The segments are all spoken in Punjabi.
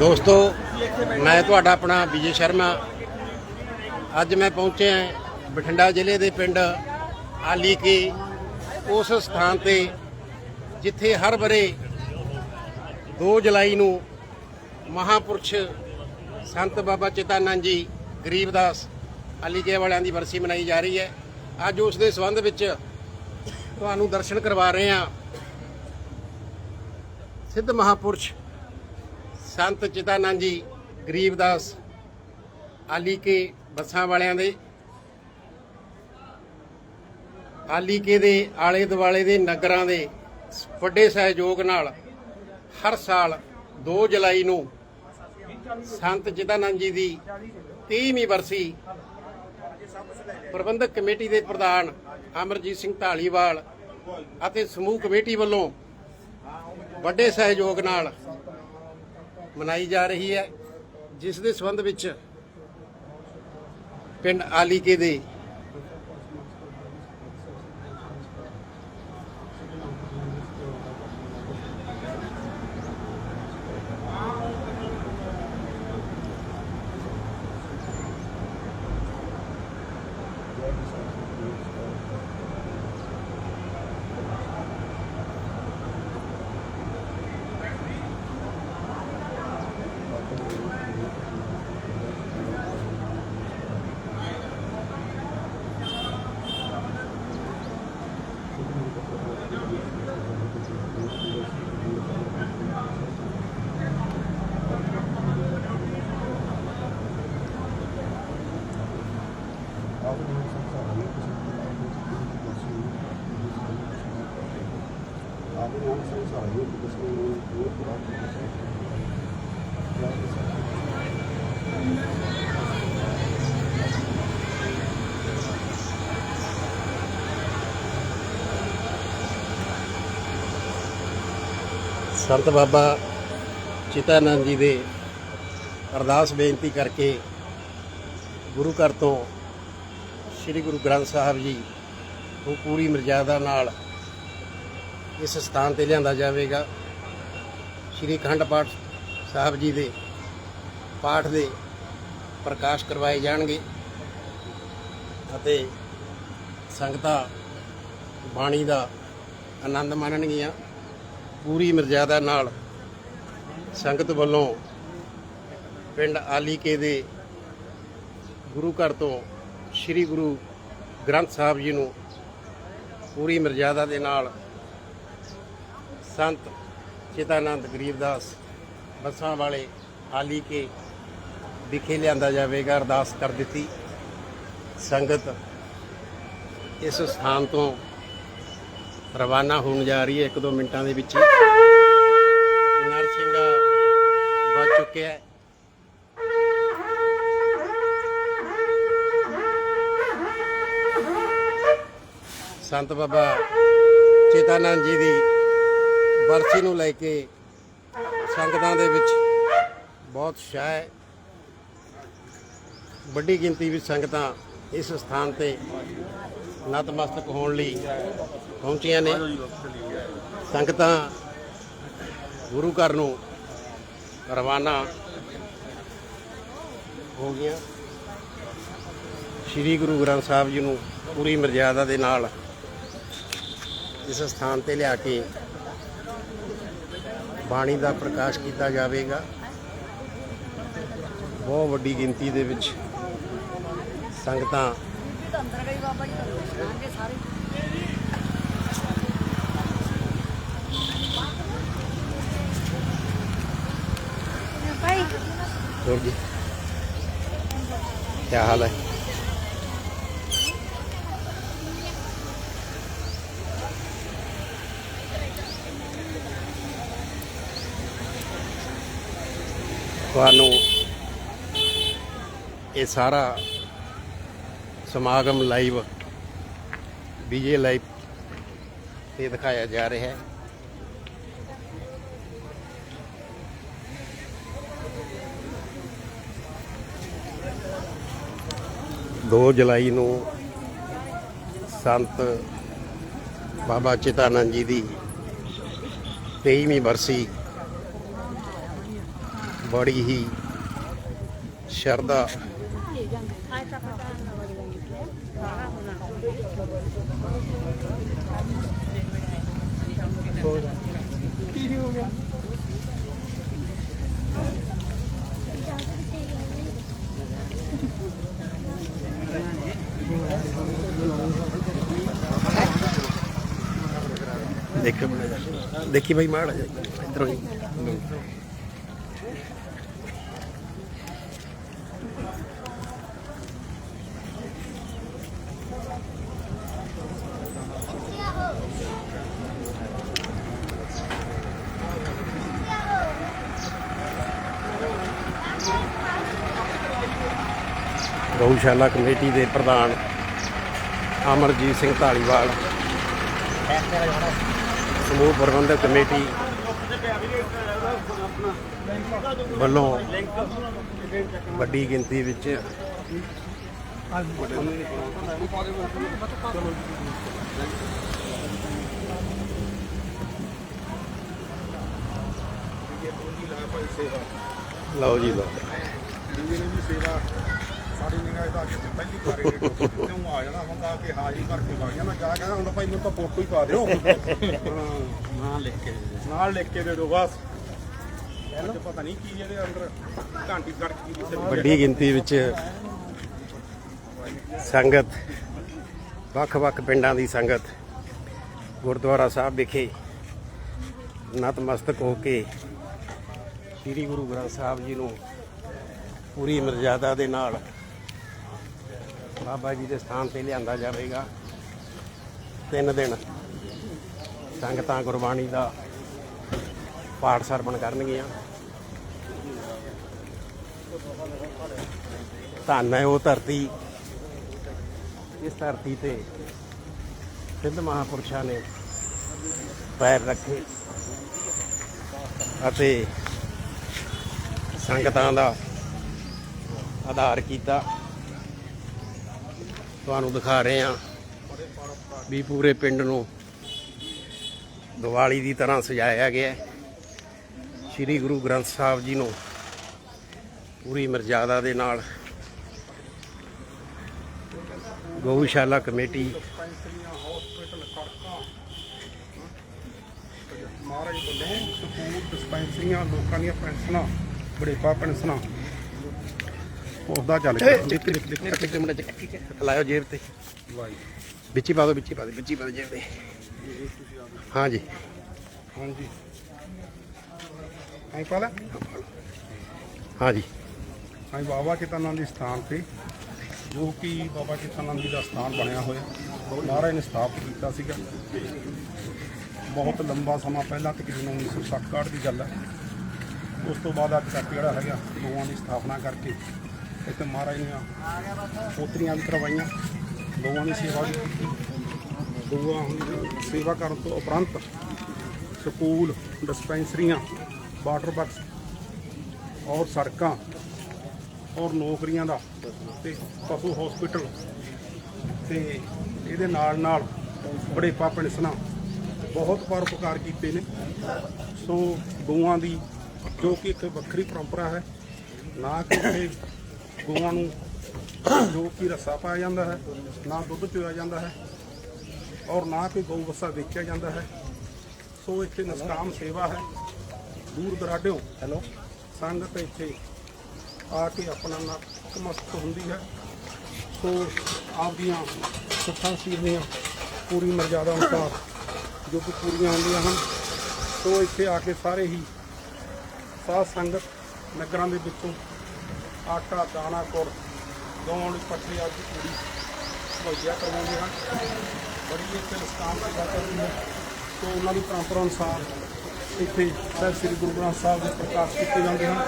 ਦੋਸਤੋ, ਮੈਂ ਤੁਹਾਡਾ ਆਪਣਾ ਵਿਜੇ ਸ਼ਰਮਾ। ਅੱਜ ਮੈਂ ਪਹੁੰਚਿਆ ਬਠਿੰਡਾ ਜ਼ਿਲ੍ਹੇ ਦੇ ਪਿੰਡ ਆਲੀ ਕੇ। ਉਸ ਸਥਾਨ ਤੇ, ਜਿੱਥੇ ਹਰ ਬਰੇ 2 ਜੁਲਾਈ ਨੂੰ ਮਹਾਪੁਰਸ਼ ਸੰਤ ਬਾਬਾ ਚਿਤਾਨੰਦ ਜੀ ਗਰੀਬਦਾਸ ਆਲੀ ਕੇ ਵਾਲਿਆਂ ਦੀ ਵਰਸੀ ਮਨਾਈ ਜਾ ਰਹੀ ਹੈ। ਅੱਜ ਉਸ ਦੇ ਸੰਬੰਧ ਵਿੱਚ ਤੁਹਾਨੂੰ ਦਰਸ਼ਨ ਕਰਵਾ ਰਹੇ ਹਾਂ। ਸਿੱਧ ਮਹਾਪੁਰਸ਼ ਸੰਤ ਚਿਤਾਨੰਦ ਜੀ ਗਰੀਬਦਾਸ ਆਲੀ ਕੇ ਬੱਸਾਂ ਵਾਲਿਆਂ ਦੇ, ਆਲੀ ਕੇ ਦੇ ਆਲੇ ਦੁਆਲੇ ਦੇ ਨਗਰਾਂ ਦੇ ਵੱਡੇ ਸਹਿਯੋਗ ਨਾਲ ਹਰ ਸਾਲ 2 ਜੁਲਾਈ ਨੂੰ ਸੰਤ ਚਿਤਾਨੰਦ ਜੀ ਦੀ 30ਵੀਂ ਵਰਸੀ ਪ੍ਰਬੰਧਕ ਕਮੇਟੀ ਦੇ ਪ੍ਰਧਾਨ ਅਮਰਜੀਤ ਸਿੰਘ ਢਾਲੀਵਾਲ ਅਤੇ ਸਮੂਹ ਕਮੇਟੀ ਵੱਲੋਂ ਵੱਡੇ ਸਹਿਯੋਗ ਨਾਲ ਮਨਾਈ ਜਾ ਰਹੀ ਹੈ ਜਿਸ ਦੇ ਸੰਬੰਧ ਵਿੱਚ ਪਿੰਡ ਆਲੀਕੇ ਦੇ ਸੰਤ ਬਾਬਾ ਚਿਤਾਨੰਦ ਜੀ ਦੇ ਅਰਦਾਸ ਬੇਨਤੀ ਕਰਕੇ ਗੁਰੂ ਘਰ ਤੋਂ ਸ੍ਰੀ ਗੁਰੂ ਗ੍ਰੰਥ ਸਾਹਿਬ ਜੀ ਨੂੰ ਪੂਰੀ ਮਰਜ਼ਾਦਾ ਨਾਲ ਇਸ ਸਥਾਨ ਤੇ ਲਿਆਂਦਾ ਜਾਵੇਗਾ। ਸ੍ਰੀ ਅਖੰਡ ਪਾਠ ਸਾਹਿਬ ਜੀ ਦੇ ਪਾਠ ਦੇ ਪ੍ਰਕਾਸ਼ ਕਰਵਾਏ ਜਾਣਗੇ ਅਤੇ ਸੰਗਤਾਂ ਬਾਣੀ ਦਾ ਆਨੰਦ ਮਾਣਨਗੀਆਂ। ਪੂਰੀ ਮਰਜ਼ਾਦਾ ਨਾਲ ਸੰਗਤ ਵੱਲੋਂ ਪਿੰਡ ਆਲੀਕੇ ਦੇ ਗੁਰੂ ਘਰ ਤੋਂ ਸ੍ਰੀ ਗੁਰੂ ਗ੍ਰੰਥ ਸਾਹਿਬ ਜੀ ਨੂੰ ਪੂਰੀ ਮਰਜ਼ਾਦਾ ਦੇ ਨਾਲ ਸੰਤ ਚਿਤਾਨੰਦ ਗਰੀਬਦਾਸ ਬੱਸਾਂ ਵਾਲੇ ਆਲੀਕੇ ਵਿਖੇ ਲਿਆਂਦਾ ਜਾਵੇਗਾ, ਅਰਦਾਸ ਕਰ ਦਿੱਤੀ। ਸੰਗਤ ਇਸ ਸਥਾਨ ਤੋਂ ਰਵਾਨਾ ਹੋਣ ਜਾ ਰਹੀ ਹੈ ਇੱਕ ਦੋ ਮਿੰਟਾਂ ਦੇ ਵਿੱਚ ਹੀ। ਨਰਸਿੰਘਾ ਵੱਜ ਚੁੱਕਿਆ ਹੈ ਸੰਤ ਬਾਬਾ ਚੇਤਾਨੰਦ ਜੀ ਦੀ ਵਰਸੀ ਨੂੰ ਲੈ ਕੇ ਸੰਗਤਾਂ ਦੇ ਵਿੱਚ ਬਹੁਤ ਉਤਸ਼ਾਹ ਹੈ ਵੱਡੀ ਗਿਣਤੀ ਵਿੱਚ ਸੰਗਤਾਂ ਇਸ ਸਥਾਨ ਤੇ ਨਤਮਸਤਕ ਹੋਣ ਲਈ ਪਹੁੰਚੀਆਂ ਨੇ। ਸੰਗਤਾਂ ਗੁਰੂ ਘਰ ਨੂੰ ਰਵਾਨਾ ਹੋ ਗਈਆਂ। ਸ੍ਰੀ ਗੁਰੂ ਗ੍ਰੰਥ ਸਾਹਿਬ ਜੀ ਨੂੰ ਪੂਰੀ ਮਰਜ਼ਾਦਾ ਦੇ ਨਾਲ ਇਸ ਸਥਾਨ ਤੇ ਲਿਆ ਕੇ ਬਾਣੀ ਦਾ ਪ੍ਰਕਾਸ਼ ਕੀਤਾ ਜਾਵੇਗਾ। ਬਹੁਤ ਵੱਡੀ ਗਿਣਤੀ ਦੇ ਵਿੱਚ ਸੰਗਤਾਂ ਅੰਦਰ ਗਈ ਬਾਬਾ ਜੀ ਸਾਰੇ ਹੋਰ ਜੀ ਕੀ ਹਾਲ ਹੈ? ਤੁਹਾਨੂੰ ਇਹ ਸਾਰਾ ਸਮਾਗਮ ਲਾਈਵ ਬੀਜੇ ਲਾਈਵ ਤੇ ਦਿਖਾਇਆ ਜਾ ਰਿਹਾ ਹੈ। ਦੋ ਜੁਲਾਈ ਨੂੰ ਸੰਤ ਬਾਬਾ ਚਿਤਾਨੰਦ ਜੀ ਦੀ 23ਵੀਂ ਬਰਸੀ ਬੜੀ ਹੀ ਸ਼ਰਧਾ ਦੇਖੋ ਦੇਖੀ ਭਾਈ ਮਾੜਾ ਜਾ ਇਧਰੋਂ ਹੀ ਗਊਸ਼ਾਲਾ ਕਮੇਟੀ ਦੇ ਪ੍ਰਧਾਨ ਅਮਰਜੀਤ ਸਿੰਘ ਢਾਲੀਵਾਲ ਸਮੂਹ ਪ੍ਰਬੰਧਕ ਕਮੇਟੀ ਵੱਲੋਂ ਵੱਡੀ ਗਿਣਤੀ ਵਿੱਚ ਲਓ ਜੀ ਲਓ। ਜਿਹਨੇ ਸੇਵਾ ਸਾਡੀ ਨਿਗਾਹ ਦਾ ਪਹਿਲੀ ਵਾਰੀ ਕਿਉਂ ਆ ਜਾਣਾ ਹੁੰਦਾ ਕਿ ਹਾਜ਼ਰੀ ਕਰਕੇ ਵਗ ਜਾਣਾ ਜਾ ਕਹਿੰਦਾ ਹੁੰਦਾ ਭਾਈ ਮੈਨੂੰ ਤਾਂ ਫੋਟੋ ਹੀ ਪਾ ਦਿਓ। ਨਾਂ ਲਿਖ ਕੇ ਨਾਲ ਲਿਖ ਕੇ ਦੇ ਦਿਓ ਬਸ। ਅੱਜ ਪਤਾ ਨਹੀਂ ਕੀ ਇਹਦੇ ਅੰਦਰ ਘੰਟੀ ਕਰਕੇ ਕੀ ਕਿਸੇ ਵੱਡੀ ਗਿਣਤੀ ਵਿੱਚ ਸੰਗਤ ਵੱਖ-ਵੱਖ ਪਿੰਡਾਂ ਦੀ ਸੰਗਤ ਗੁਰਦੁਆਰਾ ਸਾਹਿਬ ਵਿਖੇ ਨਤਮਸਤਕ ਹੋ ਕੇ ਸ੍ਰੀ ਗੁਰੂ ਗ੍ਰੰਥ ਸਾਹਿਬ ਜੀ ਨੂੰ ਪੂਰੀ ਮਰਜ਼ਾਦਾ ਦੇ ਨਾਲ ਬਾਬਾ ਜੀ ਦੇ ਸਥਾਨ ਤੇ ਲਿਆਂਦਾ ਜਾਵੇਗਾ। ਤਿੰਨ ਦਿਨ ਸੰਗਤਾਂ ਗੁਰਬਾਣੀ ਦਾ ਪਾਠ ਸਰਵਣ ਕਰਨਗੀਆਂ। ਧੰਨ ਹੈ ਉਹ ਧਰਤੀ। ਇਸ ਧਰਤੀ ਤੇ ਸਿੱਧ ਮਹਾਪੁਰਸ਼ਾਂ ਨੇ ਪੈਰ ਰੱਖੇ ਅਤੇ ਸੰਗਤਾਂ ਦਾ ਆਧਾਰ ਕੀਤਾ। ਤੁਹਾਨੂੰ ਦਿਖਾ ਰਹੇ ਹਾਂ ਵੀ ਪੂਰੇ ਪਿੰਡ ਨੂੰ ਦੀਵਾਲੀ ਦੀ ਤਰ੍ਹਾਂ ਸਜਾਇਆ ਗਿਆ ਹੈ। ਸ੍ਰੀ ਗੁਰੂ ਗ੍ਰੰਥ ਸਾਹਿਬ ਜੀ ਨੂੰ ਪੂਰੀ ਮਰਜ਼ਾਦਾ ਦੇ ਨਾਲ ਗਊਸ਼ਾਲਾ ਕਮੇਟੀ ਮਹਾਰਾਜ ਵੱਲੋਂ ਸਕੂਲ ਡਿਸਪੈਂਸਰੀਆਂ ਲੋਕਾਂ ਦੀਆਂ ਪੈਨਸ਼ਨਾਂ ਬੜੇਪਾ ਪੈਨਸ਼ਨਾਂ। ਉਹਦਾ ਚੱਲ ਗਿਆ। ਲਿਖ ਲਿਖ ਇੱਕ ਇੱਕ ਮਿੰਟ ਚ ਲਾਇਓ ਜੇਬ ਤੇ। ਵਾਈ ਵਿੱਚ ਪਾ ਦਿਓ ਵਿੱਚ ਪਾ ਦਿਓ ਵਿੱਚ ਪਾ ਦਿਓ ਜੇਬ ਤੇ। ਹਾਂਜੀ ਹਾਂਜੀ ਐਂ ਪਾ ਲੈ। ਹਾਂਜੀ ਹਾਂ ਬਾਬਾ ਚਿਤਨਾਨੰਦ ਦੇ ਸਥਾਨ ਤੇ ਜੋ ਕਿ ਬਾਬਾ ਚਿਤਨਾਨੰਦ ਜੀ ਦਾ ਸਥਾਨ ਬਣਿਆ ਹੋਇਆ। ਮਹਾਰਾਜ ਨੇ ਸਥਾਪਿਤ ਕੀਤਾ ਸੀਗਾ। ਬਹੁਤ ਲੰਬਾ ਸਮਾਂ ਪਹਿਲਾਂ ਤਕਰੀਬਨ 1960 ਦੀ ਗੱਲ ਹੈ। ਉਸ ਤੋਂ ਬਾਅਦ ਅੱਜ ਤੱਕ ਜਿਹੜਾ ਹੈਗਾ ਗਊਆਂ ਦੀ ਸਥਾਪਨਾ ਕਰਕੇ ਇੱਥੇ ਮਹਾਰਾਜ ਨੇ ਪੋਤਰੀਆਂ ਵੀ ਕਰਵਾਈਆਂ ਗਊਆਂ ਦੀ ਸੇਵਾ ਵੀ ਕੀਤੀ। ਗਊਆਂ ਸੇਵਾ ਕਰਨ ਤੋਂ ਉਪਰੰਤ ਸਕੂਲ, ਡਿਸਪੈਂਸਰੀਆਂ, ਵਾਟਰ ਬਾਕਸ ਔਰ ਸੜਕਾਂ ਔਰ ਨੌਕਰੀਆਂ ਦਾ ਤੇ ਪਸ਼ੂ ਹਸਪੀਟਲ ਤੇ ਇਹਦੇ ਨਾਲ ਨਾਲ ਬੜੇ ਪੈਨਸ਼ਨਾਂ ਬਹੁਤ ਪਰਉਪਕਾਰ ਕੀਤੇ ਨੇ। ਸੋ ਗਊਆਂ ਦੀ ਜੋ ਕਿ ਇੱਕ ਵੱਖਰੀ ਪਰੰਪਰਾ ਹੈ, ਨਾ ਕਿ ਗਊਆਂ ਨੂੰ ਜੋ ਕਿ ਰੱਸਾ ਪਾਇਆ ਜਾਂਦਾ ਹੈ ਨਾ ਦੁੱਧ ਚੋਇਆ ਜਾਂਦਾ ਹੈ ਔਰ ਨਾ ਕੋਈ ਗਊ ਬੱਸਾ ਵੇਚਿਆ ਜਾਂਦਾ ਹੈ। ਸੋ ਇੱਥੇ ਨਿਸ਼ਕਾਮ ਸੇਵਾ ਹੈ। ਦੂਰ ਦਰਾਡਿਓਂ ਹੈਲੋ। ਸੰਗਤ ਇੱਥੇ ਆ ਕੇ ਆਪਣਾ ਨਤਮਸਤਕ ਹੁੰਦੀ ਹੈ। ਸੋ ਆਪਦੀਆਂ ਸੁੱਖਾਂ ਸੀਰਨੀਆਂ ਪੂਰੀ ਮਰਜ਼ਾਦਾ ਅਨੁਸਾਰ ਜੋ ਕਿ ਪੂਰੀਆਂ ਹੁੰਦੀਆਂ ਹਨ। ਸੋ ਇੱਥੇ ਆ ਕੇ ਸਾਰੇ ਹੀ ਸਾਧ ਸੰਗਤ ਨਗਰਾਂ ਦੇ ਵਿੱਚੋਂ ਆਟਾ ਦਾਣਾ ਕੁੜ ਗਾਉਣ ਪੱਠੇ ਆਦਿ ਪੂਰੀ ਮੁਹੱਈਆ ਕਰਵਾਉਂਦੇ ਹਨ ਬੜੀ ਇੱਥੇ ਨਿਸ਼ਕਾਮ ਸੇਵਾ ਕਰਦੀ ਹੈ। ਸੋ ਉਹਨਾਂ ਦੀ ਪਰੰਪਰਾ ਅਨੁਸਾਰ ਇੱਥੇ ਸਾਹਿਬ ਸ੍ਰੀ ਗੁਰੂ ਗ੍ਰੰਥ ਸਾਹਿਬ ਦੇ ਪ੍ਰਕਾਸ਼ ਕੀਤੇ ਜਾਂਦੇ ਹਨ।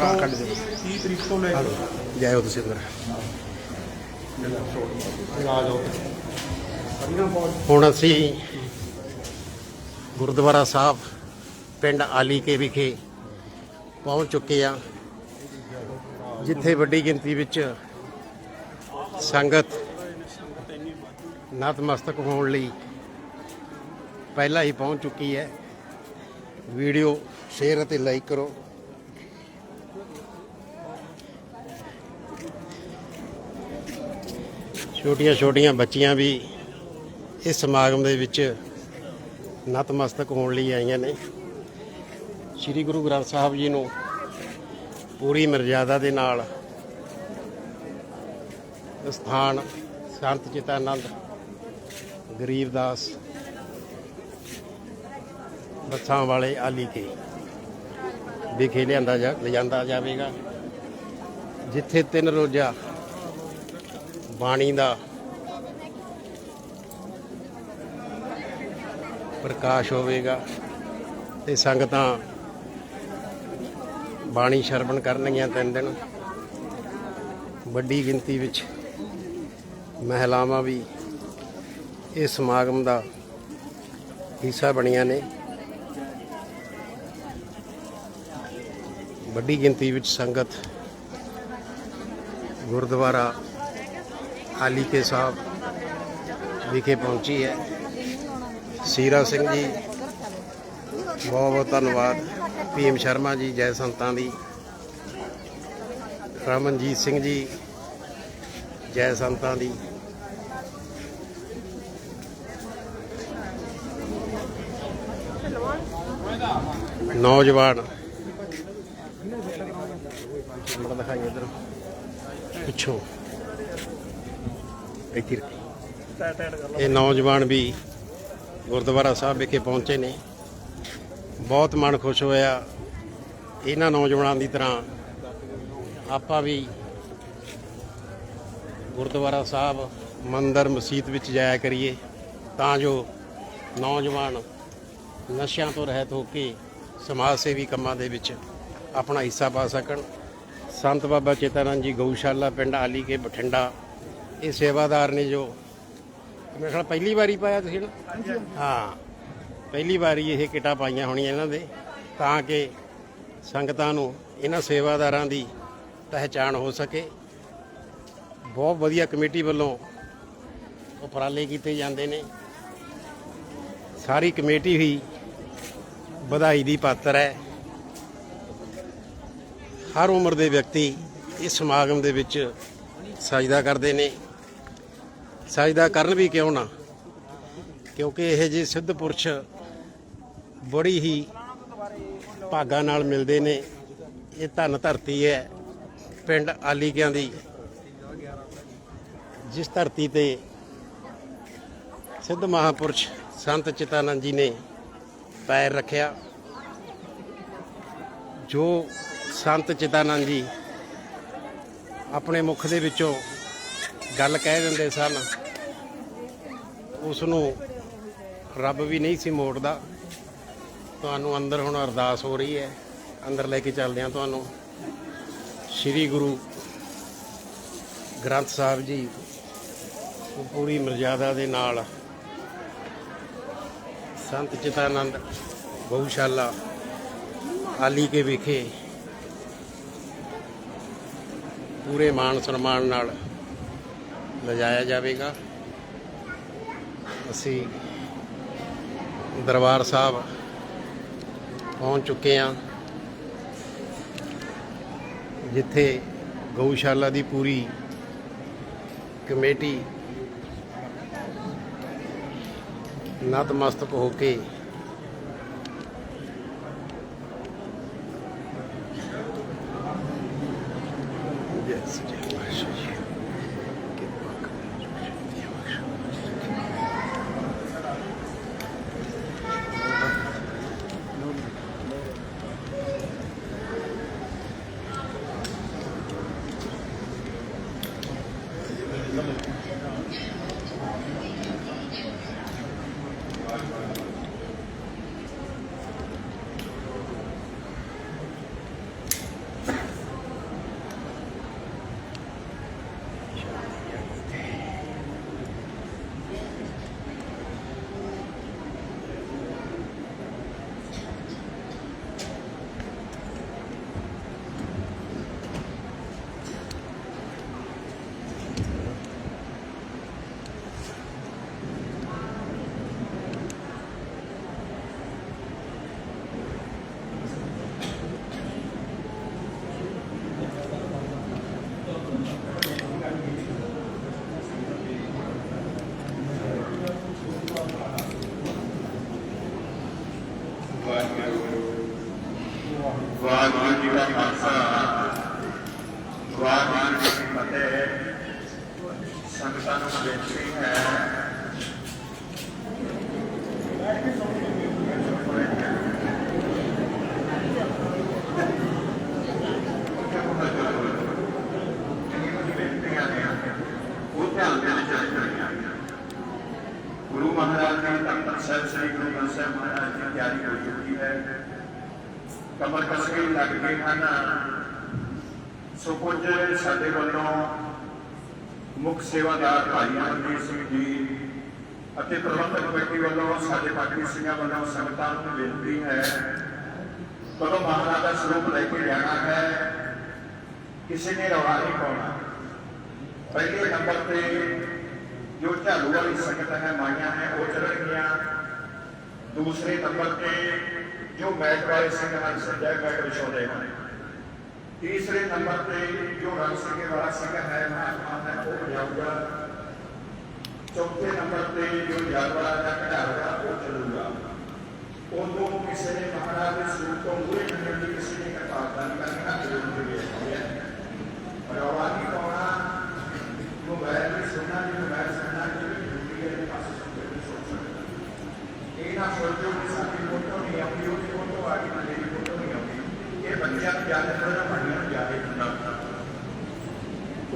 ਆਹ ਕੱਢ ਦਿਓ। 30 ਤਰੀਕ ਤੋਂ ਲੈ ਕੇ ਜਾਇਓ ਤੁਸੀਂ ਅੰਦਰ ਆ ਜਾਓ। ਹੁਣ ਅਸੀਂ ਗੁਰਦੁਆਰਾ ਸਾਹਿਬ ਪਿੰਡ ਆਲੀ ਕੇ ਵਿਖੇ ਪਹੁੰਚ ਚੁੱਕੇ ਆ ਜਿੱਥੇ ਵੱਡੀ ਗਿਣਤੀ ਵਿੱਚ ਸੰਗਤ ਨਤਮਸਤਕ ਹੋਣ ਲਈ ਪਹਿਲਾਂ ਹੀ ਪਹੁੰਚ ਚੁੱਕੀ ਹੈ। ਵੀਡੀਓ ਸ਼ੇਅਰ ਅਤੇ ਲਾਈਕ ਕਰੋ। ਛੋਟੀਆਂ ਛੋਟੀਆਂ ਬੱਚੀਆਂ ਵੀ ਇਸ ਸਮਾਗਮ ਦੇ ਵਿੱਚ ਨਤਮਸਤਕ ਹੋਣ ਲਈ ਆਈਆਂ ਨੇ। ਸ੍ਰੀ ਗੁਰੂ ਗ੍ਰੰਥ ਸਾਹਿਬ ਜੀ ਨੂੰ ਪੂਰੀ ਮਰਜ਼ਾਦਾ ਦੇ ਨਾਲ ਸਥਾਨ ਸੰਤ ਚਿਤਾਨੰਦ ਗਰੀਬਦਾਸ ਬੱਸਾਂ ਵਾਲੇ ਆਲੀ ਕੇ ਵਿਖੇ ਲਿਆਂਦਾ ਜਾ, ਲਿਜਾਂਦਾ ਜਾਵੇਗਾ। ਜਿੱਥੇ ਤਿੰਨ ਰੋਜ਼ਾ ਬਾਣੀ ਦਾ ਪ੍ਰਕਾਸ਼ ਹੋਵੇਗਾ ਤੇ ਸੰਗਤਾਂ ਬਾਣੀ ਸ਼ਰਵਣ ਕਰਨਗੀਆਂ ਤਿੰਨ ਦਿਨ। ਵੱਡੀ ਗਿਣਤੀ ਵਿੱਚ ਮਹਿਲਾਵਾਂ ਵੀ ਇਸ ਸਮਾਗਮ ਦਾ ਹਿੱਸਾ ਬਣੀਆਂ ਨੇ। ਵੱਡੀ ਗਿਣਤੀ ਵਿੱਚ ਸੰਗਤ ਗੁਰਦੁਆਰਾ ਆਲੀ ਕੇ ਸਾਹਿਬ ਵਿਖੇ ਪਹੁੰਚੀ ਹੈ। ਸੀਰਾ ਸਿੰਘ ਜੀ ਬਹੁਤ ਬਹੁਤ ਧੰਨਵਾਦ। ਭੀਮ ਸ਼ਰਮਾ ਜੀ, ਜੈ ਸੰਤਾਂ ਦੀ, ਰਮਨਜੀਤ ਸਿੰਘ ਜੀ, ਜੈ ਸੰਤਾਂ ਦੀ। ਨੌਜਵਾਨ। ਬੜਾ ਦਿਖਾਈ ਇਧਰ ਪਿੱਛੋਂ। ਇੱਥੇ ਇਹ ਨੌਜਵਾਨ ਵੀ ਗੁਰਦੁਆਰਾ ਸਾਹਿਬ ਵਿਖੇ ਪਹੁੰਚੇ ਨੇ। ਬਹੁਤ ਮਨ ਖੁਸ਼ ਹੋਇਆ। ਇਹਨਾਂ ਨੌਜਵਾਨਾਂ ਦੀ ਤਰ੍ਹਾਂ ਆਪਾਂ ਵੀ ਗੁਰਦੁਆਰਾ ਸਾਹਿਬ ਮੰਦਰ ਮਸਜਿਦ ਵਿੱਚ ਜਾਇਆ ਕਰੀਏ ਤਾਂ ਜੋ ਨੌਜਵਾਨ ਨਸ਼ਿਆਂ ਤੋਂ ਰਹਿਤ ਹੋ ਕੇ ਸਮਾਜ ਸੇਵੀ ਕੰਮਾਂ ਦੇ ਵਿੱਚ ਆਪਣਾ ਹਿੱਸਾ ਪਾ ਸਕਣ। ਸੰਤ ਬਾਬਾ ਚੇਤਾਨੰਦ ਜੀ ਗਊਸ਼ਾਲਾ ਪਿੰਡ ਆਲੀ ਕੇ ਬਠਿੰਡਾ ਇਹ ਸੇਵਾਦਾਰ ਨੇ ਜੋ ਮੇਰੇ ਖਿਆਲ ਪਹਿਲੀ ਵਾਰੀ ਪਾਇਆ ਤੁਸੀਂ ਨਾ? ਹਾਂ। ਪਹਿਲੀ ਵਾਰੀ ਇਹ ਕਿਟਾਂ ਪਾਈਆਂ ਹੋਣੀਆਂ ਇਹਨਾਂ ਦੇ, ਤਾਂ ਕਿ ਸੰਗਤਾਂ ਨੂੰ ਇਹਨਾਂ ਸੇਵਾਦਾਰਾਂ ਦੀ ਪਹਿਚਾਣ ਹੋ ਸਕੇ। ਬਹੁਤ ਵਧੀਆ ਕਮੇਟੀ ਵੱਲੋਂ ਉਪਰਾਲੇ ਕੀਤੇ ਜਾਂਦੇ ਨੇ। ਸਾਰੀ ਕਮੇਟੀ ਹੀ ਵਧਾਈ ਦੀ ਪਾਤਰ ਹੈ। ਹਰ ਉਮਰ ਦੇ ਵਿਅਕਤੀ ਇਸ ਸਮਾਗਮ ਦੇ ਵਿੱਚ ਸਜਦਾ ਕਰਦੇ ਨੇ। ਸਜਦਾ ਕਰਨ ਵੀ ਕਿਉਂ ਨਾ? ਕਿਉਂਕਿ ਇਹ ਜਿਹੇ ਸਿੱਧ ਪੁਰਸ਼ ਬੜੀ ਹੀ ਭਾਗਾਂ ਨਾਲ ਮਿਲਦੇ ਨੇ। ਇਹ ਧੰਨ ਧਰਤੀ ਹੈ ਪਿੰਡ ਆਲੀਕਿਆਂ ਦੀ। ਜਿਸ ਧਰਤੀ ਤੇ ਸਿੱਧ ਮਹਾਪੁਰਸ਼ ਸੰਤ ਚਿਤਾਨੰਦ ਜੀ ਨੇ ਪੈਰ ਰੱਖਿਆ, ਜੋ ਸੰਤ ਚਿਤਾਨੰਦ ਜੀ ਆਪਣੇ ਮੁਖ ਦੇ ਵਿੱਚੋਂ ਗੱਲ ਕਹਿ ਦਿੰਦੇ ਸਨ, ਉਸ ਨੂੰ ਰੱਬ ਵੀ ਨਹੀਂ ਸੀ ਮੋੜਦਾ। ਤੁਹਾਨੂੰ ਅੰਦਰ ਹੁਣ ਅਰਦਾਸ ਹੋ ਰਹੀ ਹੈ। ਅੰਦਰ ਲੈ ਕੇ ਚੱਲਦੇ ਹਾਂ ਤੁਹਾਨੂੰ। ਸ੍ਰੀ ਗੁਰੂ ਗ੍ਰੰਥ ਸਾਹਿਬ ਜੀ ਪੂਰੀ ਮਰਜ਼ਾਦਾ ਦੇ ਨਾਲ ਸੰਤ ਚਿਤਾਨੰਦ ਗਊਸ਼ਾਲਾ ਆਲੀ ਕੇ ਵਿਖੇ ਪੂਰੇ ਮਾਣ ਸਨਮਾਨ ਨਾਲ ਲਿਜਾਇਆ ਜਾਵੇਗਾ। ਅਸੀਂ ਦਰਬਾਰ ਸਾਹਿਬ ਪਹੁੰਚ ਚੁੱਕੇ ਹਾਂ। ਜਿੱਥੇ ਗਊਸ਼ਾਲਾ ਦੀ ਪੂਰੀ ਕਮੇਟੀ ਨਤਮਸਤਕ ਹੋ ਕੇ Yes, ਵਾਹਿਗੁਰੂ ਤਖਤ ਸਾਹਿਬ ਸ੍ਰੀ ਗੁਰੂ ਗ੍ਰੰਥ ਸਾਹਿਬ ਮਹਾਰਾਜ ਦੀ ਤਿਆਰੀ ਹੋ ਚੁੱਕੀ ਹੈ ਕਮਰ ਕਸ ਕੇ ਲੱਗ ਗਏ ਹਨ ਸੋ ਕੁਝ ਸਾਡੇ ਵੱਲੋਂ ਮੁੱਖ ਸੇਵਾਦਾਰ ਭਾਈ ਅਮਰਜੀਤ ਸਿੰਘ ਜੀ ਅਤੇ ਪ੍ਰਬੰਧਕ ਕਮੇਟੀ ਵੱਲੋਂ ਸਾਡੇ ਬਾਕੀ ਸਿੰਘਾਂ ਵੱਲੋਂ ਸੰਗਤਾਂ ਨੂੰ ਬੇਨਤੀ ਹੈ ਕਦੋਂ ਮਹਾਰਾਜ ਦਾ ਸਰੂਪ ਲੈ ਕੇ ਜਾਣਾ ਹੈ ਕਿਸੇ ਨੇ ਰਵਾ ਨਹੀਂ ਪਾਉਣਾ ਪਹਿਲੇ ਨੰਬਰ ਤੇ ਜੋ ਝਾੜੂ ਵਾਲੀ ਸੰਗਤ ਹੈ ਮਾਈਆਂ ਹੈ ਉਹ ਚੜਨਗੀਆਂ ਦੂਸਰੇ ਨੰਬਰ ਤੇ ਜੋ ਮੈਟ ਵਾਲੇ ਸਿੰਘ ਹਨ ਸੰਜੈ ਮੈਟ ਵਿਛਾਉਂਦੇ ਹਨ ਤੀਸਰੇ ਨੰਬਰ ਤੇ ਜੋ ਰੰਗ ਸਿੰਘੇ ਵਾਲਾ ਸਿੰਘ ਹੈ ਮਹਾਤਮਾ ਹੈ ਉਹ ਵਜਾਊਗਾ ਚੌਥੇ ਨੰਬਰ ਤੇ ਜੋ ਜਲ ਵਾਲਾ ਦਾ ਕਢਾਊਗਾ ਉਹ ਚੱਲੂਗਾ ਉਦੋਂ ਕਿਸੇ ਨੇ ਮਹਾਰਾਜ ਦੇ ਸਰੂਪ ਤੋਂ ਮੂਰੇ ਮੰਨਣ ਦੀ ਕਿਸੇ ਨੇ ਕਿਤਾਬਦਾਂ ਨਹੀਂ ਕਰਨੀ ਨਾ ਜ਼ਰੂਰ ਦੇ ਵਿੱਚ ਪਰ ਆਵਾਜ਼ ਨਹੀਂ ਪਾਉਣਾ ਜੋ ਮੈਂ ਵੀ ਸੁਣਨਾ ਜੀ ਮੈਂ ਸੁਣਨਾ ਜੀ ਡਿਊਟੀ ਹੈ ਪਾਸੇ ਸੁਣ ਕੇ ਸੋਚ ਸਕਦਾ ਇਹ ਨਾ ਸੋਚੋ ਕਿ ਸਾਡੀ ਫੋਟੋ ਨਹੀਂ ਆਉਂਦੀ ਉਹਦੀ ਫੋਟੋ ਆ ਗਈ ਨਾ ਮੇਰੀ ਫੋਟੋ ਨਹੀਂ ਆਉਂਦੀ ਇਹ ਬੱਚਿਆਂ ਨੂੰ ਯਾਦ ਕਰਨਾ ਪੜੀਆਂ ਨੂੰ ਯਾਦ ਕਰਨਾ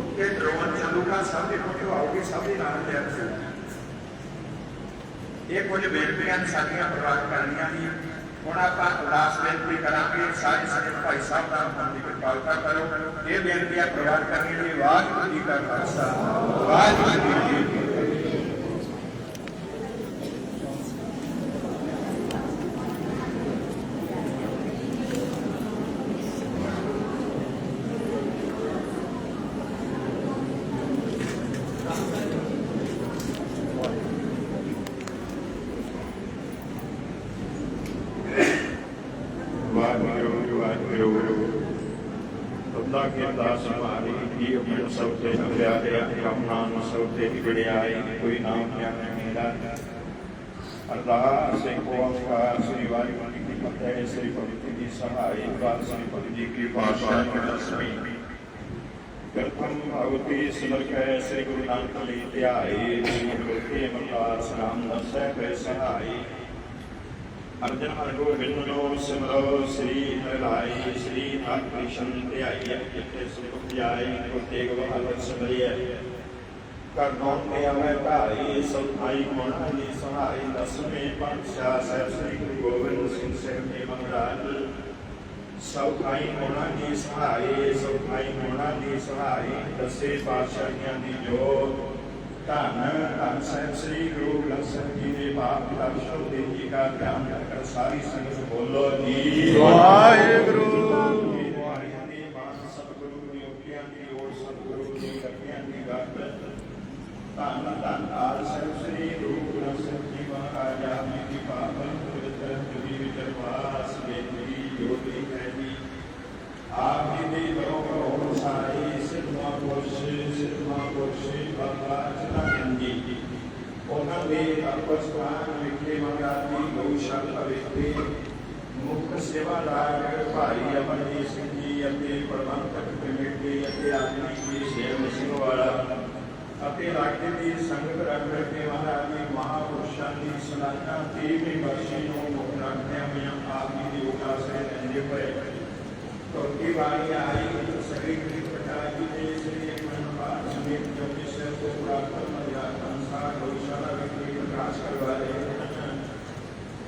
ਉੱਤੇ ਡਰੋਨ ਚੱਲੂਗਾ ਸਭ ਦੀ ਫੋਟੋ ਆਊਗੀ ਸਭ ਦੇ ਨਾਮ ਲਿਆ ਜਾਊਗਾ ਇਹ ਕੁਝ ਬੇਨਤੀਆਂ ਨੇ ਸਾਡੀਆਂ ਪ੍ਰਵਾਨ ਕਰਨੀਆਂ ਨੇ ਹੁਣ ਆਪਾਂ ਅਰਦਾਸ ਬੇਨਤੀ ਕਰਾਂਗੇ ਸਾਰੇ ਸੰਗਤ ਭਾਈ ਸਾਹਿਬ ਦਾ ਨਾਮ ਦੀ ਕਿਰਪਾਲਤਾ ਕਰੋ ਇਹ ਬੇਨਤੀਆਂ ਪ੍ਰਵਾਨ ਕਰਨ ਲਈ ਵਾਹਿਗੁਰੂ ਜੀ ਕਾ ਖਾਲਸਾ ਵਾਹਿਗੁਰੂ ਜੀ ਕੀ ਫਤਿਹ ਵਾਹਿਗੁਰੂ ਵਾਹਿਗੁਰੂ ਅੱਲਾ ਕੇ ਦਾਸ ਮਾਰੀ ਕੀ ਅਮਰ ਸਭ ਤੇ ਪਿਆਰੇ ਕੰਮ ਨਾਮ ਸਭ ਤੇ ਵਿਗੜਿਆਈ ਕੋਈ ਨਾਮ ਗਿਆਨ ਮੇਰਾ ਅਰਦਾਸ ਸੇ ਓੰਕਾਰ ਸ੍ਰੀ ਵਾਹਿਗੁਰੂ ਜੀ ਕੀ ਫਤਿਹ ਸ੍ਰੀ ਭਗਤੀ ਦੀ ਸਹਾਈ ਬਾਤ ਸ੍ਰੀ ਭਗਤ ਜੀ ਕੀ ਪਾਤਸ਼ਾਹ ਕੀ ਦਸਵੀਂ ਪ੍ਰਥਮ ਭਗਤੀ ਸਿਮਰ ਕੈ ਸ੍ਰੀ ਗੁਰੂ ਨਾਨਕ ਲਈ ਧਿਆਏ ਸ੍ਰੀ ਗੁਰੂ ਅਮਰਦਾਸ ਨਾਮ ਦਸੈ ਕੈ ਸਹਾਈ ਅਰਜਨ ਹਰਿ ਗੋਬਿੰਦ ਸਿਮਰੋ ਸ੍ਰੀ ਹਰਿ ਸ੍ਰੀ ਹਰਿ ਕ੍ਰਿਸ਼ਨ ਧਿਆਈ ਜਿਤੇ ਸੁਖ ਧਿਆਈ ਕੋ ਤੇਗ ਬਹਾਦਰ ਸਿਮਰਿਐ ਕਰ ਤੇ ਅਮੈ ਧਾਰੀ ਸਭਾਈ ਗੁਣ ਦੀ ਸਹਾਈ ਦਸਵੇਂ ਪਾਤਸ਼ਾਹ ਸਾਹਿਬ ਸ੍ਰੀ ਗੁਰੂ ਗੋਬਿੰਦ ਸਿੰਘ ਸਾਹਿਬ ਦੇ ਮਹਾਰਾਜ ਸਭਾਈ ਗੁਣਾਂ ਦੀ ਸਹਾਈ ਸਭਾਈ ਗੁਣਾਂ ਦੀ ਸਹਾਈ ਦਸੇ ਪਾਤਸ਼ਾਹੀਆਂ ਦੀ ਜੋਤ ਧੰਨ ਧੰਨ ਸਾਹਿਬ ਸ੍ਰੀ ਗੁਰੂ ਗ੍ਰੰਥ ਸਾਹਿਬ ਜੀ ਦੇ ਬਾਪ ਦਰਸ਼ਨ ਦੇ ਜੀ ਦਾ ਧਿਆਨ ਕਰ ਸਾਰੀ ਸੰਗਤ ਬੋਲੋ ਜੀ। ਵਾਹਿਗੁਰੂ ਦੀ ਬਾਤ ਸਤਿਗੁਰੂ ਦੀ ਉਪਿਆਂ ਦੀ ਓਟ ਸਤਿਗੁਰੂ ਦੀ ਕਰਪਿਆਂ ਦੀ ਗੱਤ ਧੰਨ ਧੰਨ ਆਦ ਸਾਹਿਬ ਸ੍ਰੀ ਗੁਰੂ ਗ੍ਰੰਥ ਸਾਹਿਬ ਜੀ ਮਹਾਰਾਜ ਆਪ ਜੀ ਦੀ ਪਾਵਨ ਪਵਿੱਤਰ ਜੁਗੀ ਵਿੱਚ ਵਾਸ ਬੇਟੀ ਜੋਤੀ ਹੈ ਜੀ ਆਪ ਜੀ ਦੀ ਬਰੋ ਬਰੋ ਸਾਰੀ ਸਿੱਧਾ ਪੁਰਸ਼ੀ ਸਿੱਧਾ ਪੁਰਸ਼ੀ ਬਾਬਾ ਚਰਨ ਜੀ ਉਹਨਾਂ ਦੇ ਅਪਸਥਾਨ ਵਿਖੇ ਮਹਾਰਾਜ ਦੀ ਗਊਸ਼ਾਲਾ ਵਿਖੇ ਮੁੱਖ ਸੇਵਾਦਾਰ ਭਾਈ ਅਮਰਜੀਤ ਸਿੰਘ ਜੀ ਅਤੇ ਪ੍ਰਬੰਧਕ ਕਮੇਟੀ ਅਤੇ ਆਦਮੀ ਜੀ ਸੇਵ ਸਿੰਘ ਵਾਲਾ ਅਤੇ ਇਲਾਕੇ ਦੀ ਸੰਗਤ ਰੱਖ ਕੇ ਮਹਾਰਾਜ ਦੀ ਮਹਾਪੁਰਸ਼ਾਂ ਦੀ ਸਲਾਨਾ ਤੀਵੀਂ ਵਰਸ਼ੀ ਨੂੰ ਮੁੱਖ ਰੱਖਦਿਆਂ ਹੋਇਆਂ ਆਪ ਜੀ ਦੀ ਉਪਾਸਨਾ ਲੈਂਦੇ ਹੋਏ ਚੌਥੀ ਵਾਰੀ ਆਈ ਸ੍ਰੀ ਗੁਰੂ ਪ੍ਰਕਾਸ਼ ਜੀ ਦੇ ਸ੍ਰੀ ਮਨਪਾਲ ਸਮੇਤ ਜੋਤੀ ਸਾਹਿਬ ਤੋਂ ਪ੍ਰਾਪਤ ਮਰਿਆਦਾ ਅਨੁਸਾਰ ਗਊਸ਼ਾਲਾ ਵਿਖੇ ਪ੍ਰਕਾਸ਼ ਕਰਵਾ ਰਹੇ ਹਨ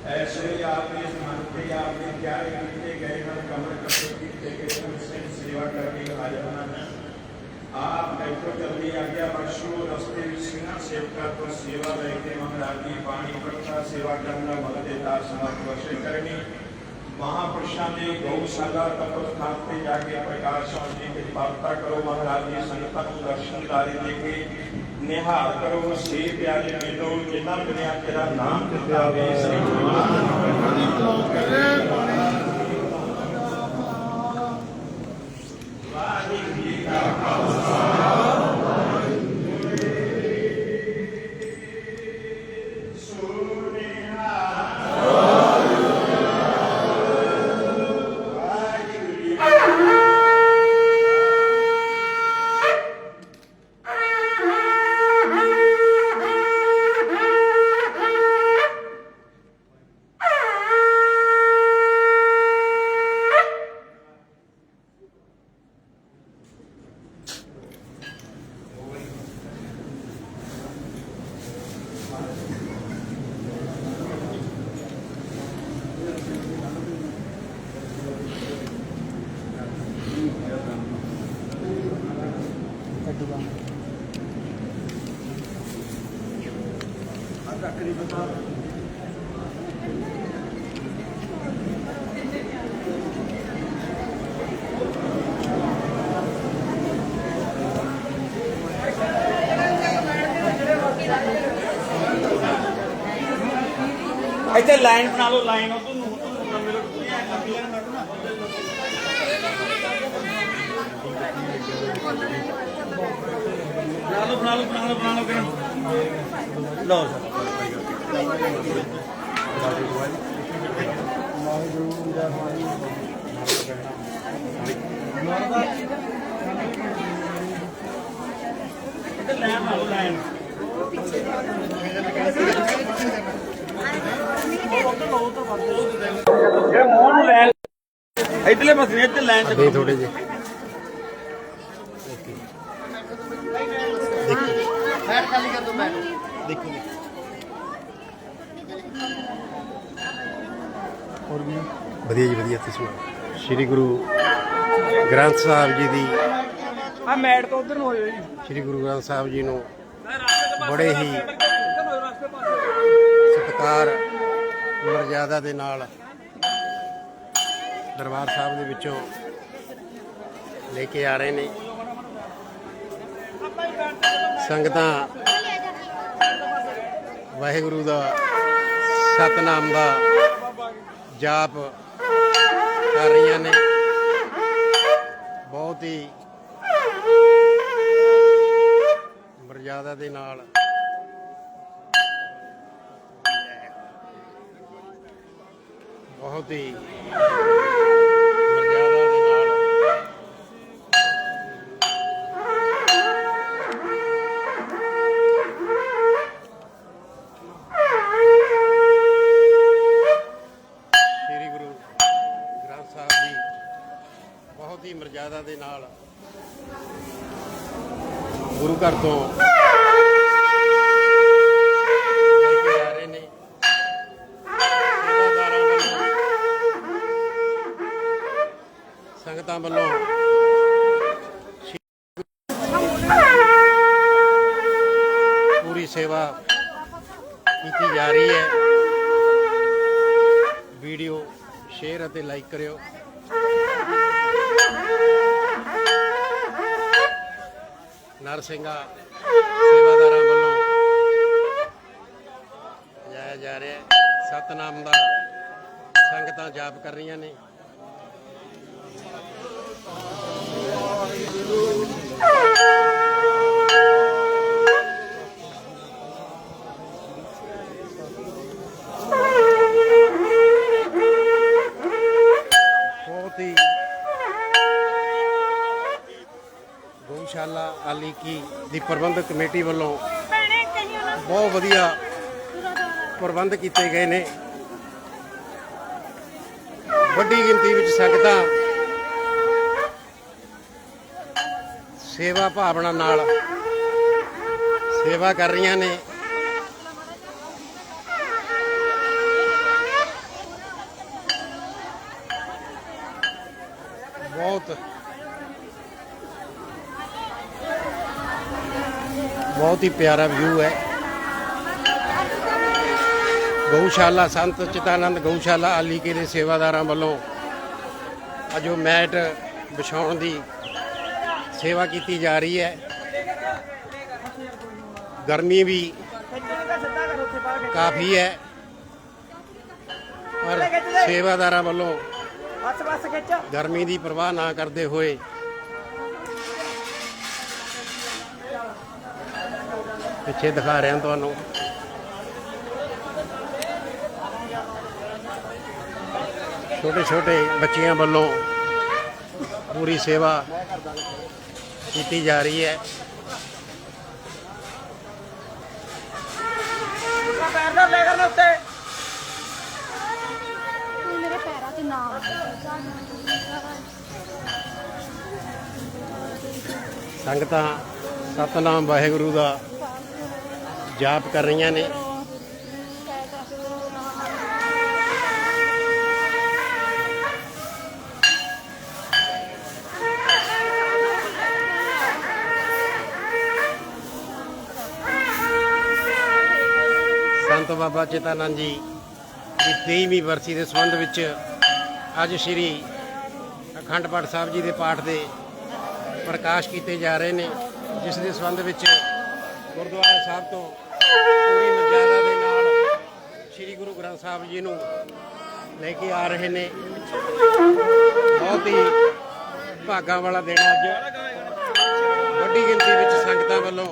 ਐਸੇ ਹੀ ਆਪਨੇ ਸਮਾਨ ਤੇ ਆਪਨੇ ਤਿਆਰ ਕੀਤੇ ਗਏ ਹਨ ਕਮਰ ਕੱਪੜੇ ਕੀਤੇ ਗਏ ਹਨ ਸਿੰਘ ਸੇਵਾ ਕਰਕੇ ਹਾਜ਼ਰ ਹਨ ਆਪ ਇੱਥੋਂ ਜਲਦੀ ਆਗਿਆ ਬਖਸ਼ੋ ਰਸਤੇ ਵਿੱਚ ਸਿੰਘਾਂ ਸੇਵਕਾਂ ਤੋਂ ਸੇਵਾ ਲੈ ਕੇ ਮਹਾਰਾਜ ਦੀ ਬਾਣੀ ਪ੍ਰਚਾਰ ਸੇਵਾ ਕਰਨ ਦਾ ਮਦਦ ਦੇਤਾ ਸਮਰਥ ਬਖਸ਼ੇ ਕਰਨੀ ਮਹਾਪੁਰਸ਼ਾਂ ਦੇ ਗਊਸ਼ਾਲਾ ਤਪਤ ਸਥਾਨ ਤੇ ਜਾ ਕੇ ਪ੍ਰਕਾਸ਼ ਸ਼ਾਂਤੀ ਦੀ ਕਿਰਪਾਲਤਾ ਕਰੋ ਮਹਾਰਾਜ ਦੀ ਸੰਗਤਾਂ ਨੂੰ ਦਰਸ਼ਨਦਾਰੀ ਦੇ ਕੇ ਨਿਹਾਲ ਕਰੋ। ਸੇ ਪਿਆਰੇ ਮਿਲੋ ਜਿਨ੍ਹਾਂ ਬਿਨਿਆ ਤੇਰਾ ਨਾਮ ਚਿਤਾਵੇ ਸ੍ਰੀ ਗੁਰੂ ਨਾਨਕ ਵਾਹਿਗੁਰੂ ਇੱਥੇ ਲਾਈਨ ਬਣਾ ਲਓ ਲਾਈਨ ਉਹ ਤੁਹਾਨੂੰ ਤੁਹਾਨੂੰ ਮੇਰੇ ਕੋਲ ਲੰਬੀ ਲਾਈਨ ਬਣਾ ਨਾ। ਬਣਾ ਲਓ ਬਣਾ ਲਓ ਬਣਾ ਲਓ ਬਣਾ ਲਓ ਕਿਹਨੂੰ ਲਓ ਸਰ ਲਾਈਨ ਬਣਾ ਲਓ ਲਾਈਨ ਨੂੰ ਇਧਰਲੇ ਪਾਸੇ ਇੱਥੇ ਦੇ ਥੋੜੇ ਵਧੀਆ ਜੀ। ਵਧੀਆ ਤੁਸੀਂ ਸ੍ਰੀ ਗੁਰੂ ਗ੍ਰੰਥ ਸਾਹਿਬ ਜੀ। ਦੀ ਆ ਮੈਟ ਤੋਂ ਉਧਰ ਨੂੰ ਹੋਇਓ ਜੀ। ਸ੍ਰੀ ਗੁਰੂ ਗ੍ਰੰਥ ਸਾਹਿਬ ਜੀ ਨੂੰ ਬੜੇ ਹੀ ਸਤਿਕਾਰ ਮਰਜ਼ਾਦਾ ਦੇ ਨਾਲ ਦਰਬਾਰ ਸਾਹਿਬ ਦੇ ਵਿੱਚੋਂ ਲੈ ਕੇ ਆ ਰਹੇ ਨੇ। ਸੰਗਤਾਂ ਵਾਹਿਗੁਰੂ ਦਾ ਸਤਨਾਮ ਦਾ ਜਾਪ ਕਰ ਰਹੀਆਂ ਨੇ। ਬਹੁਤ ਹੀ ਮਰਜ਼ਾਦਾ ਦੇ ਨਾਲ ਬਹੁਤ ਲਾਈਕ ਕਰਿਓ ਨਰਸਿੰਘਾ ਆਲੀ ਕੀ ਦੀ ਪ੍ਰਬੰਧਕ ਕਮੇਟੀ ਵੱਲੋਂ ਬਹੁਤ ਵਧੀਆ ਪ੍ਰਬੰਧ ਕੀਤੇ ਗਏ ਨੇ। ਵੱਡੀ ਗਿਣਤੀ ਵਿੱਚ ਸੰਗਤਾਂ ਸੇਵਾ ਭਾਵਨਾ ਨਾਲ ਸੇਵਾ ਕਰ ਰਹੀਆਂ ਨੇ ਬਹੁਤ ਹੀ ਪਿਆਰਾ ਵਿਊ ਹੈ। ਗਊਸ਼ਾਲਾ ਸੰਤ ਚਿਤਾਨੰਦ ਗਊਸ਼ਾਲਾ ਆਲੀਕੇ ਦੇ ਸੇਵਾਦਾਰਾਂ ਵੱਲੋਂ ਅਜੋ ਮੈਟ ਵਿਛਾਉਣ ਦੀ ਸੇਵਾ ਕੀਤੀ ਜਾ ਰਹੀ ਹੈ। ਗਰਮੀ ਵੀ ਕਾਫੀ ਹੈ। ਪਰ ਸੇਵਾਦਾਰਾਂ ਵੱਲੋਂ ਗਰਮੀ ਦੀ ਪਰਵਾਹ ਨਾ ਕਰਦੇ ਹੋਏ ਪਿੱਛੇ ਦਿਖਾ ਰਿਹਾ ਤੁਹਾਨੂੰ। ਛੋਟੇ ਛੋਟੇ ਬੱਚਿਆਂ ਵੱਲੋਂ ਪੂਰੀ ਸੇਵਾ ਕੀਤੀ ਜਾ ਰਹੀ ਹੈ। ਪੈਰ ਦਾ ਲੈ ਕਰਨ ਉੱਤੇ। ਮੇਰੇ ਪੈਰਾਂ ਤੇ ਨਾ ਸੰਗਤਾਂ ਸਤਨਾਮ ਵਾਹਿਗੁਰੂ ਦਾ ਜਾਪ ਕਰ ਰਹੀਆਂ ਨੇ। ਸੰਤ ਬਾਬਾ ਚੇਤਾਨੰਦ ਜੀ ਦੀ 23ਵੀਂ ਵਰਸੀ ਦੇ ਸੰਬੰਧ ਵਿੱਚ ਅੱਜ ਸ੍ਰੀ ਅਖੰਡ ਪਾਠ ਸਾਹਿਬ ਜੀ ਦੇ ਪਾਠ ਦੇ ਪ੍ਰਕਾਸ਼ ਕੀਤੇ ਜਾ ਰਹੇ ਨੇ, ਜਿਸ ਦੇ ਸੰਬੰਧ ਵਿੱਚ ਗੁਰਦੁਆਰਾ ਸਾਹਿਬ ਤੋਂ ਪੂਰੀ ਮਰਜ਼ਾਦਾ ਦੇ ਨਾਲ ਸ੍ਰੀ ਸਾਹਿਬ ਜੀ ਨੂੰ ਲੈ ਕੇ ਆ ਰਹੇ ਨੇ। ਬਹੁਤ ਹੀ ਭਾਗਾਂ ਵਾਲਾ ਦਿਨ ਅੱਜ। ਵੱਡੀ ਗਿਣਤੀ ਵਿੱਚ ਸੰਗਤਾਂ ਵੱਲੋਂ